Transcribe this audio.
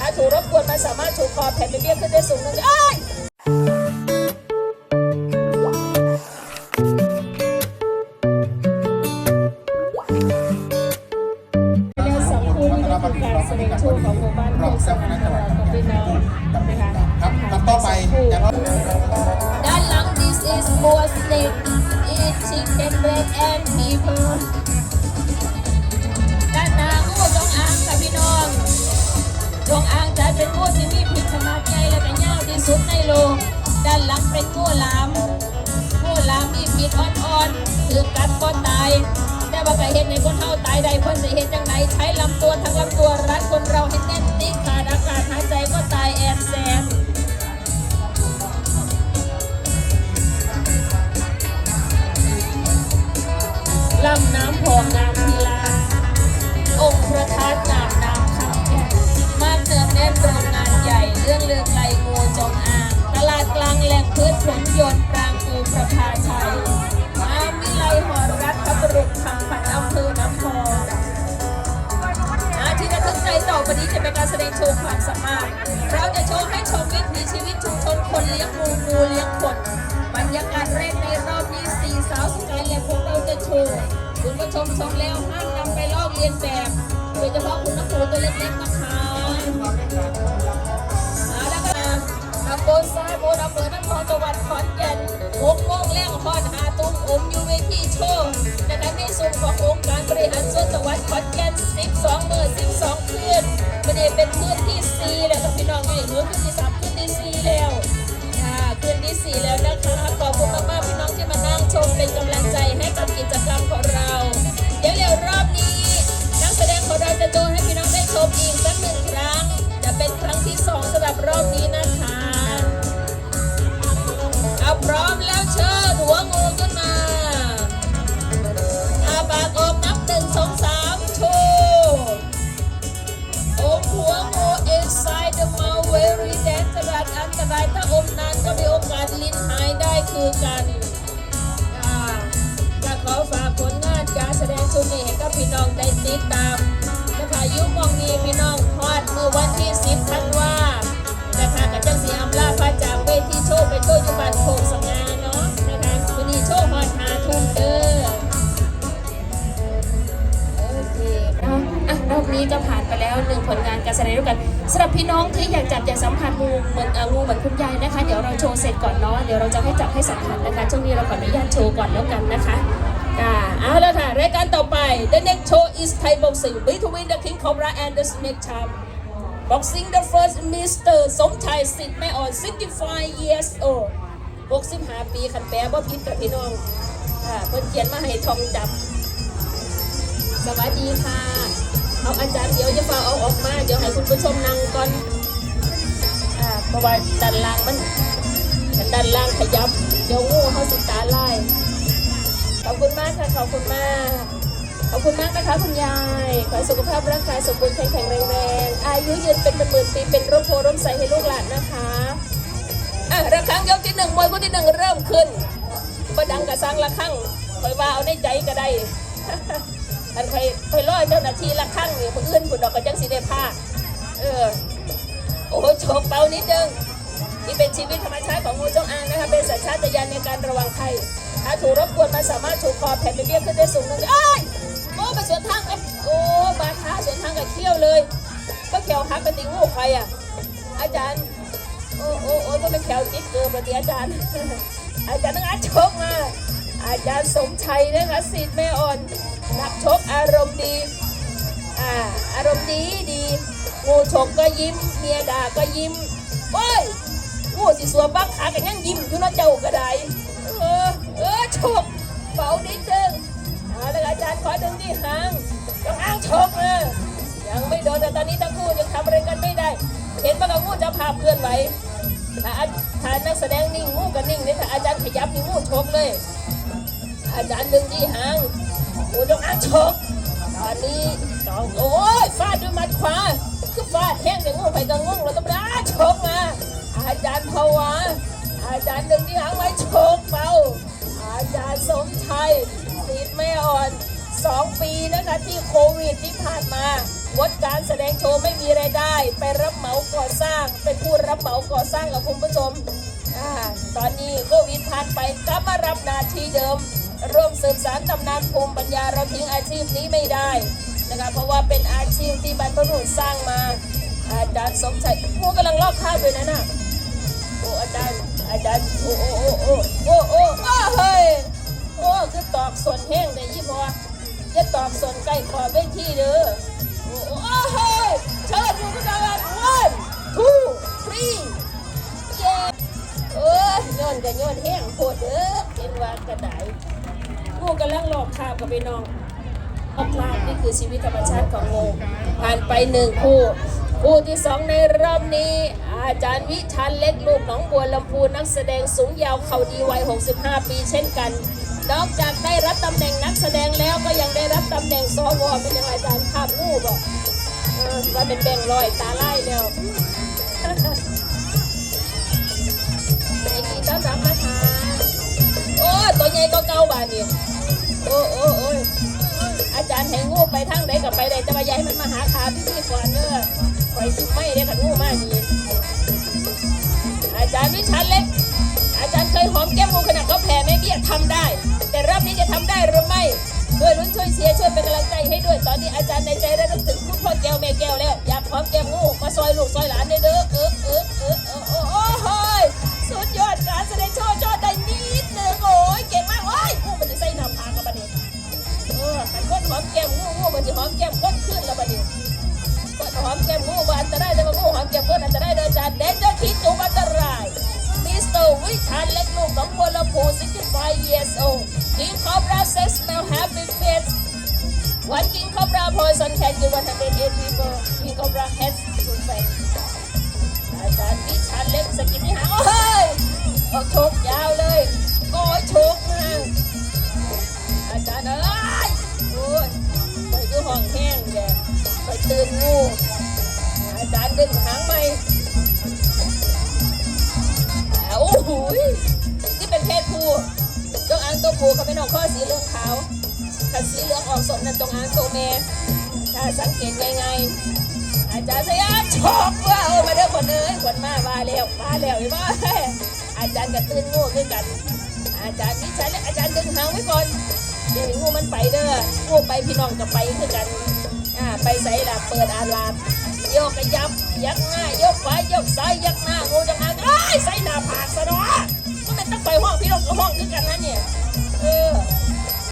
ถ้าถูกรบกวนมันสามารถถูกคอแผ่นเบี้ยขึ้นได้สูงหนึ่งเอ้ยเรือสองคู่นี่ก็คือการแสดงโชว์ของหมู่บ้านโคกสมานของพี่น้องนะคะครับครับต่อไปจะรถด้านหลัง this is more snake eating the bread and people ด้านหลังเป็นงูหลามงูหลามมีพิดอ่อนๆถือกัดก็ตาย แต่ว่าก็เห็นในคนเฮาตายใดคนจะเห็นจังไหนใช้ลำตัวทั้งลำตัว ต่อไปนี้จะเป็นการแสดงโชว์ความสามารถ เราจะโชว์ให้ชมวิถีชีวิตชุมชนคนเลี้ยงงูงูเลี้ยงคนบรรยากาศแรกในรอบนี้สี่สาวสกายและพวกเราจะโชว์คุณผู้ชมชมแล้วห้ามนำไปลอกเลียนแบบโดยเฉพาะคุณนักโขตัวเล็กๆนะคะเอาแล้วก็ตำบลทราโบนอำเภอน้ำพองจังหวัดขอนแก่นหกโมงแรงฮอดหาตุ้มอมยูเวทีโชว์จากนั้นในส่วนขององค์การบริหารส่วนจังหวัดขอนแก่น12มือ พี่น้องได้ติดตามนะคะยุคมองนี้พี่น้องฮอดเมื่อวันที่10ธันวานะคะกับจังสีอำลาพระจากเวทีโชว์ไปโชว์อยู่บ้านโคกสงาเนาะนะคะวันนี้โชว์ฮอดหาทุ่มเด้อโอเคเนาะอะรอบนี้ก็ผ่านไปแล้วหนึ่งผลงานการแสดงด้วยกันสำหรับพี่น้องที่อยากจับอยากสัมผัสงูเหมือนเอ่องูเหมือนคุณยายนะคะ เดี๋ยวเราโชว์เสร็จก่อนเนาะเดี๋ยวเราจะให้จับให้สัมผัสนะคะช่วงนี้เราขออนุญาตโชว์ก่อนแล้วกันนะคะ อ่าเอาละค่ะรายการต่อไป the next show is Thai boxing between the king cobra and the snake charm Boxing the first Mr. สมชายสิทธิ์แม่อ่อน 65 years old 65ปีคันแปลว่าพิษกับพี่น้องอ่าเพิ่นเขียนมาให้ทองจับสวัสดีค่ะ เอาอาจารย์เดี๋ยวจะฟังเอาออกมา เดี๋ยวให้คุณผู้ชมนั่งก่อนอ่าเพราะว่าด้านล่างมันมันด้านล่างขยับ เดี๋ยวงูเขาสิตาไล่ อบคุณมากค่ะ ขอบคุณมาก ขอบคุณมากนะคะคุณยาย ขอสุขภาพร่างกายสมบูรณ์แข็งแรงแรงอายุยืนเป็นหมื่นปีเป็นร่มโพร่มใสให้ลูกหลานนะคะอะระฆังยกที่หนึ่งมวยคู่ที่หนึ่งเริ่มขึ้นก็ดังกระสังระฆังคอยว่าเอาในใจก็ได้อันคอยคอยร้อเจ้าหน้าที่ระฆังนี่คนอื่นคุณดอกกระจังสีได้ผ้าเออโอ้โหโชกเบานิดนึงนี่เป็นชีวิตธรรมชาติของงูจงอางนะคะเป็นสัญชาตญาณในการระวังภัย ถ้าถูรบกวนมันสามารถถูคอแผ่นไปเบี้ยขึ้นได้สูงหนึ่งเอ้ยโอ้ไปสวนทางกับโอ้บาท้าสวนทางกับเขี้ยวเลยก็แขวหักกระติงงูใครอะ อาจารย์ โอ้โอ้โอ้ก็เป็นแขวจิตเกินปฏิอาจารย์ อาจารย์นักอาชกมา อาจารย์สมชัยนะคะสิทธิ์แม่อ่อนนักชกอารมณ์ดีอ่าอารมณ์ดีดีงูฉกก็ยิ้มเมียด่าก็ยิ้มโอ้ยงูสิสัวบักขากันยังยิ้มอยู่นะเจ้าก็ได้ เออฉกเบานิดนึงเอาละอาจารย์ขอดึงที่หางต้องอ้างฉกนะยังไม่โดนแต่ตอนนี้ทั้งคู่ยังทำอะไรกันไม่ได้ เห็นว่ากับงูจะพาเพื่อนไหวถ้าอาถ้านักแสดงนิ่งงูก็นิ่งนี่ถ้าอาจารย์ขยับนี่งูฉกเลย อาจารย์ดึงที่หางงูต้องอ้างฉกตอนนี้ต้องโอ้ยฟาดด้วยมัดขวาคือฟาดแห้งแต่งูไปกับงูแล้วก็อ้าฉกมาอาจารย์ภาวะอาจารย์ดึงที่หางไว้ชก สมชัยสีดไม่อ่อนสองปีนะคะที่โควิดที่ผ่านมางดการแสดงโชว์ไม่มีไรายได้ ไปรับเหมาก่อสร้าง เป็นผู้รับเหมาก่อสร้างกับคุณผู้ชมอตอนนี้โควิดผ่านไปกลับมารับหนาทีเดิม ร่วมสืบสานตำนานภูมิปัญญาเราทิ้งอาชีพนี้ไม่ได้นะคะเพราะว่าเป็นอาชีพที่บรรพบุรุษสร้างมา อาจารย์สมชัยโอ้กำลังลอกข้าวด้วยนะน่ะโอ้อาจารย์อาจารย์โอ้โอ้โอ้โอ้โอ้โอ้เฮ้ย โอ้คือตอกส่วนแห้งได้ยี่พอจะตอกส่วนใกล้ขอบเวทีเด้อโอ้โอ้อ้าเฮ้ยเชิญดูกันกัน one two three เย้เออโยนกันโยนแห้งโคตรเด้อเป็นว่ากระไดงูกำลังหลอกข้าวกับไปน้องออกลานี่คือชีวิตธรรมชาติของงูผ่านไปหนึ่งคู่คู่ที่สองในรอบนี้ อาจารย์วิชันเล็กลูกหนองบัวลำพูนักแสดงสูงยาวเขาดีวัย 65 ปีเช่นกัน นอกจากได้รับตำแหน่งนักแสดงแล้วก็ยังได้รับตำแหน่งสวเป็นยังไงอาจารย์ภาพงูบอกว่าเป็นแบ่งลอยตาไล่แล้วยินดีต้อนรับนะคะโอ้ตัวใหญ่ก็เก่าบานนี่โอ้โอ้โอ้ยอาจารย์ให้งูไปทางไหนกับไปได้แต่ว่าย่าให้มันมาหาขาพี่พี่ก่อนเด้อปล่อยสิไม่ได้ขันงูมากนี่อาจารย์วิชันเล็กอาจารย์เคยหอมแก้มงูขนาดเขาแผ่แม่เบี้ยทำได้ รอบนี้จะทำได้หรือไม่ช่วยลุ้นช่วยเชียร์ช่วยเป็นกำลังใจให้ด้วย ตอนนี้อาจารย์ในใจได้นึกถึงคุณพ่อแก้วแม่แก้วแล้วอยากหอมแก้มงูมาซอยลูกซอยหลานเด้อเด้อเออเออเออเออโอ้โอ้ยสุดยอดการแสดงโชว์โชว์ได้นิดนึงโอ้ยเก่งมากโอ้ยงูมันจะใส่หน้าผากกับบัดนี้เออขันคนหอมแก้มงูงูมันจะหอมแก้มคนขึ้นแล้วบัดนี้คนหอมแก้มงูมันอันตรายแต่ว่างูหอมแก้มคนอันตรายเดินจานเด่นเดินคิดจูอันตรายมิสเตอร์วิชันเล็กลูกของบัวลำพู65 years old King Cobra says smell happy fit One King Cobra poison can kill 108 people King Cobra has to fight อาจารย์วิชันเล็กสกินนี่หาโอ้ยออกโชกยาวเลยโอ้ยโชกมากอาจารย์เอ้ยโอ้ยไปดูห้องแห้งแกไปตื่นงูอาจารย์ดึงหางไหม ตัวผู้เขาเป็นออกข้อสีเหลืองขาวถ้าสีเหลืองออกสดนั่นจงอางตัวแม่ถ้าสังเกตง่ายๆอาจารย์สยามชอบว่าเอามาเด้อคนเอ้ยคนมาว่าแล้วมาแล้วเห็นไหมอาจารย์ก็ตื่นงูขึ้นกัน อาจารย์นี่ใช้อาจารย์ดึงหางไว้ก่อนเดี๋ยวงูมันไปเด้องูไปพี่น้องกับไปคือกันอ่าไปใส่ละเปิดอาลาดโยกกระยับยักหน้ายกขวายกซ้ายยักหน้างูจังหางอ้ยใส่หน้าผากซะเนาะ เป็นต้องไปห้องพี่ลงก็ห้องคือกันนะเนี่ย เออ